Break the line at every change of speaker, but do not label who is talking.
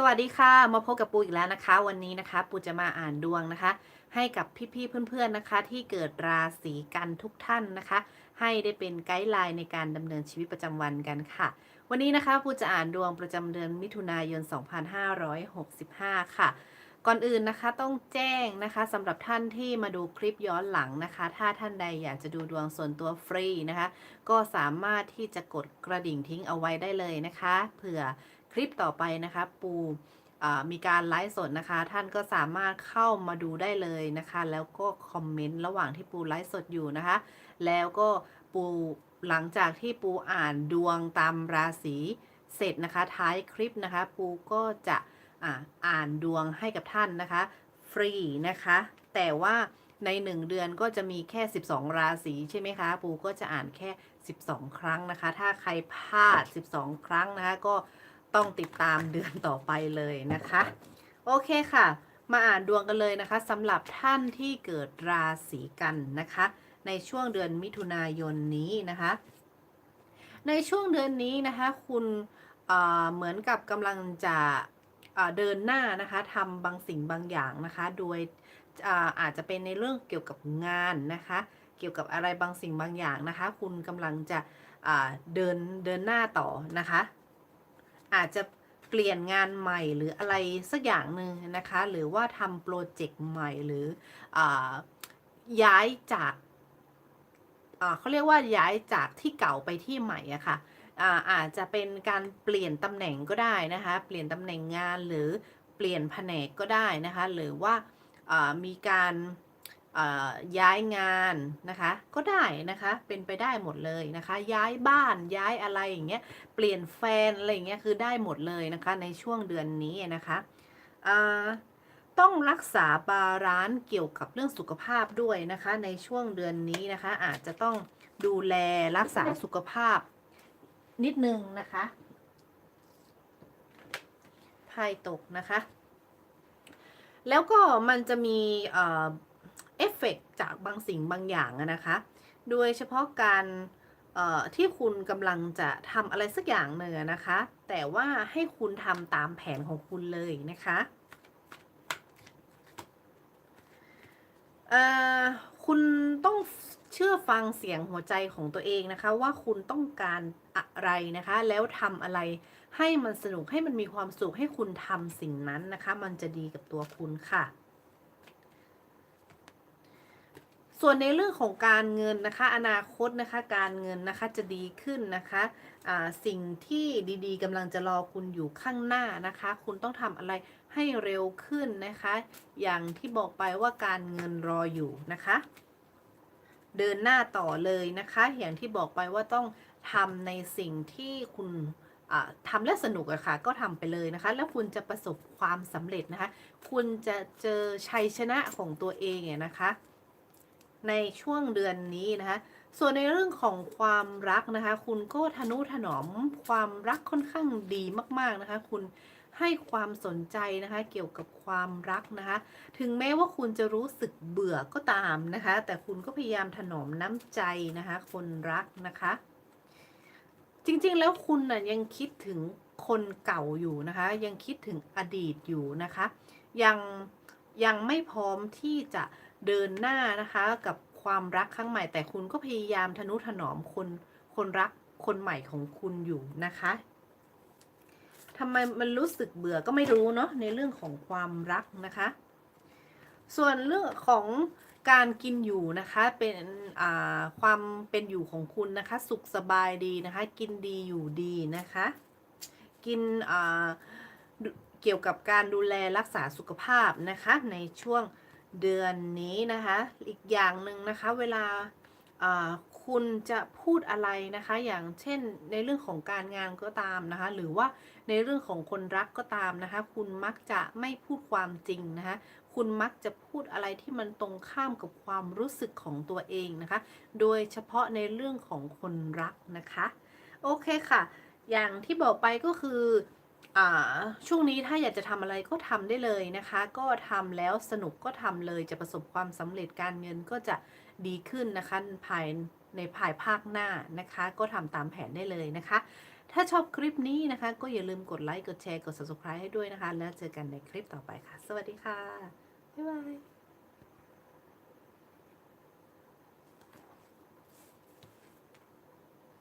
สวัสดีค่ะ มาพบกับปูอีกแล้วนะคะ วันนี้นะคะ ปูจะมาอ่านดวงนะคะ ให้กับพี่ๆเพื่อนๆนะคะ ที่เกิดราศีกันทุกท่านนะคะ ให้ได้เป็นไกด์ไลน์ในการดำเนินชีวิตประจำวันกันค่ะ วันนี้นะคะปูจะอ่านดวงประจำเดือนมิถุนายน 2565 ค่ะ ก่อนอื่นนะคะต้องแจ้งนะคะสำหรับท่านที่มาดูคลิปย้อนหลังนะคะ ถ้าท่านใดอยากจะดูดวงส่วนตัวฟรีนะคะ ก็สามารถที่จะกดกระดิ่งทิ้งเอาไว้ได้เลยนะคะ เผื่อ ลิปต่อไปนะคะปูมีการไลฟ์สดนะคะ ท่านก็สามารถเข้ามาดูได้เลยนะคะ แล้วก็คอมเมนต์ระหว่างที่ปูไลฟ์สดอยู่นะคะ แล้วก็ปูหลังจากที่ปูอ่านดวงตามราศีเสร็จนะคะ ท้ายคลิปนะคะ ปูก็จะอ่าอ่านดวงให้กับท่านนะคะ ฟรีนะคะ แต่ว่าใน 1 เดือนก็จะมีแค่ 12 ราศีใช่ไหมคะ ปูก็จะอ่านแค่ 12 ครั้งนะคะ ถ้าใครพลาด 12 ครั้งนะคะก็ ต้องติดตามเดือนต่อไปเลยนะคะ โอเคค่ะ มาอ่านดวงกันเลยนะคะสำหรับท่านที่เกิดราศีกันนะคะ ในช่วงเดือนมิถุนายนนี้นะคะ ในช่วงเดือนนี้นะคะ คุณเเหมือนกับกำลังจะเเดินหน้านะคะทำบางสิ่งบางอย่างนะคะ โดยอาอาจจะเป็นในเรื่องเกี่ยวกับงานนะคะ เกี่ยวกับอะไรบางสิ่งบางอย่างนะคะ คุณกำลังจะเดินเดินหน้าต่อนะคะ อาจจะเปลี่ยนงานใหม่หรืออะไรสักอย่างหนึ่งนะคะ หรือว่าทำโปรเจกต์ใหม่หรืออย้ายจากเขาเรียกว่าย้ายจากที่เก่าไปที่ใหม่อะค่ะอ่าอาจจะเป็นการเปลี่ยนตำแหน่งก็ได้นะคะ เปลี่ยนตำแหน่งงานหรือเปลี่ยนแผนกก็ได้นะคะ หรือว่าามีการ ย้ายงานนะคะ ก็ได้นะคะเป็นไปได้หมดเลยนะคะ ย้ายบ้านย้ายอะไรอย่างเงี้ยเปลี่ยนแฟนอะไรอย่างเงี้ยคือได้หมดเลยนะคะ ในช่วงเดือนนี้นะคะต้องรักษาบาลานซ์เกี่ยวกับเรื่องสุขภาพด้วยนะคะ ในช่วงเดือนนี้นะคะ อาจจะต้องดูแลรักษาสุขภาพนิดนึงนะคะไพ่ตกนะคะ แล้วก็มันจะมี เอฟเฟกต์จากบางสิ่งบางอย่างนะคะ โดยเฉพาะการที่คุณกำลังจะทำอะไรสักอย่างหนึ่งอนะคะ แต่ว่าให้คุณทำตามแผนของคุณเลยนะคะคุณต้องเชื่อฟังเสียงหัวใจของตัวเองนะคะ ว่าคุณต้องการอะไรนะคะ แล้วทำอะไรให้มันสนุกให้มันมีความสุขให้คุณทำสิ่งนั้นนะคะ มันจะดีกับตัวคุณค่ะ ส่วนในเรื่องของการเงินนะคะ อนาคตนะคะการเงินนะคะจะดีขึ้นนะคะสิ่งที่ดีๆกำลังจะรอคุณอยู่ข้างหน้านะคะ คุณต้องทำอะไรให้เร็วขึ้นนะคะ อย่างที่บอกไปว่าการเงินรออยู่นะคะ เดินหน้าต่อเลยนะคะ อย่างที่บอกไปว่าต้องทำในสิ่งที่คุณทำและสนุกอะค่ะก็ทำไปเลยนะคะ แล้วคุณจะประสบความสำเร็จนะคะ คุณจะเจอชัยชนะของตัวเองเนี่ยนะคะ ในช่วงเดือนนี้นะคะ ส่วนในเรื่องของความรักนะคะ คุณก็ทนุถนอมความรักค่อนข้างดีมาก ๆนะคะ คุณให้ความสนใจนะคะเกี่ยวกับความรักนะคะ ถึงแม้ว่าคุณจะรู้สึกเบื่อก็ตามนะคะ แต่คุณก็พยายามถนอมน้ำใจนะคะ คนรักนะคะ จริงๆแล้วคุณน่ะยังคิดถึงคนเก่าอยู่นะคะ ยังคิดถึงอดีตอยู่นะคะ ยังยังไม่พร้อมที่จะ เดินหน้านะคะกับความรักครั้งใหม่ แต่คุณก็พยายามทนุถนอมคนคนรักคนใหม่ของคุณอยู่นะคะทำไมมันรู้สึกเบื่อก็ไม่รู้เนาะในเรื่องของความรักนะคะ ส่วนเรื่องของการกินอยู่นะคะเป็นความเป็นอยู่ของคุณนะคะ สุขสบายดีนะคะ กินดีอยู่ดีนะคะ กินเกี่ยวกับการดูแลรักษาสุขภาพนะคะในช่วง เดือนนี้นะคะ อีกอย่างหนึ่งนะคะ เวลาคุณจะพูดอะไรนะคะ อย่างเช่นในเรื่องของการงานก็ตามนะคะ หรือว่าในเรื่องของคนรักก็ตามนะคะ คุณมักจะไม่พูดความจริงนะคะ คุณมักจะพูดอะไรที่มันตรงข้ามกับความรู้สึกของตัวเองนะคะ โดยเฉพาะในเรื่องของคนรักนะคะ โอเคค่ะ อย่างที่บอกไปก็คือ ช่วงนี้ถ้าอยากจะทำอะไรก็ทำได้เลยนะคะ ก็ทำแล้วสนุกก็ทำเลยจะประสบความสำเร็จการเงินก็จะดีขึ้นนะคะภายในภายภาคหน้านะคะ ก็ทำตามแผนได้เลยนะคะ ถ้าชอบคลิปนี้นะคะ ก็อย่าลืมกดไลค์กดแชร์กด subscribe ให้ด้วยนะคะ แล้วเจอกันในคลิปต่อไปค่ะ สวัสดีค่ะ บ๊ายบาย